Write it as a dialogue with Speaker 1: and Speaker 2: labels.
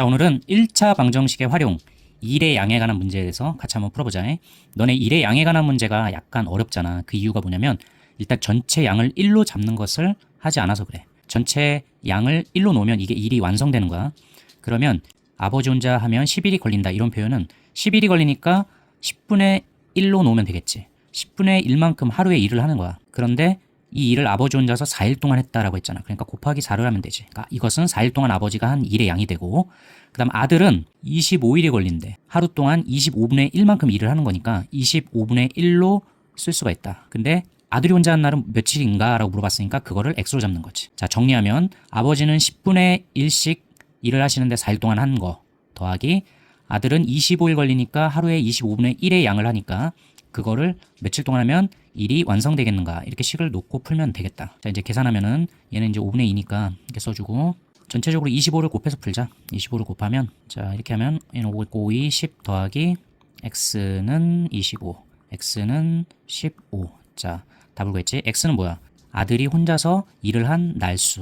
Speaker 1: 자, 오늘은 1차 방정식의 활용, 일의 양에 관한 문제에 대해서 같이 한번 풀어보자. 너네 일의 양에 관한 문제가 약간 어렵잖아. 그 이유가 뭐냐면 일단 전체 양을 1로 잡는 것을 하지 않아서 그래. 전체 양을 1로 놓으면 이게 일이 완성되는 거야. 그러면 아버지 혼자 하면 10일이 걸린다. 이런 표현은 10일이 걸리니까 10분의 1로 놓으면 되겠지. 10분의 1만큼 하루에 일을 하는 거야. 그런데 이 일을 아버지 혼자서 4일 동안 했다라고 했잖아. 그러니까 곱하기 4를 하면 되지. 그러니까 이것은 4일 동안 아버지가 한 일의 양이 되고, 그 다음 아들은 25일이 걸린대. 하루 동안 25분의 1만큼 일을 하는 거니까 25분의 1로 쓸 수가 있다. 근데 아들이 혼자 한 날은 며칠인가? 라고 물어봤으니까 그거를 x로 잡는 거지. 자, 정리하면 아버지는 10분의 1씩 일을 하시는데 4일 동안 한 거 더하기 아들은 25일 걸리니까 하루에 25분의 1의 양을 하니까 그거를 며칠 동안 하면 일이 완성되겠는가 이렇게 식을 놓고 풀면 되겠다. 자 이제 계산하면은 얘는 이제 5분의 2니까 이렇게 써주고 전체적으로 25를 곱해서 풀자. 25를 곱하면 자 이렇게 하면 얘는 5 있고 5, 2, 10 더하기 x는 25, x는 15. 자 답을 구했지. x는 뭐야? 아들이 혼자서 일을 한 날수.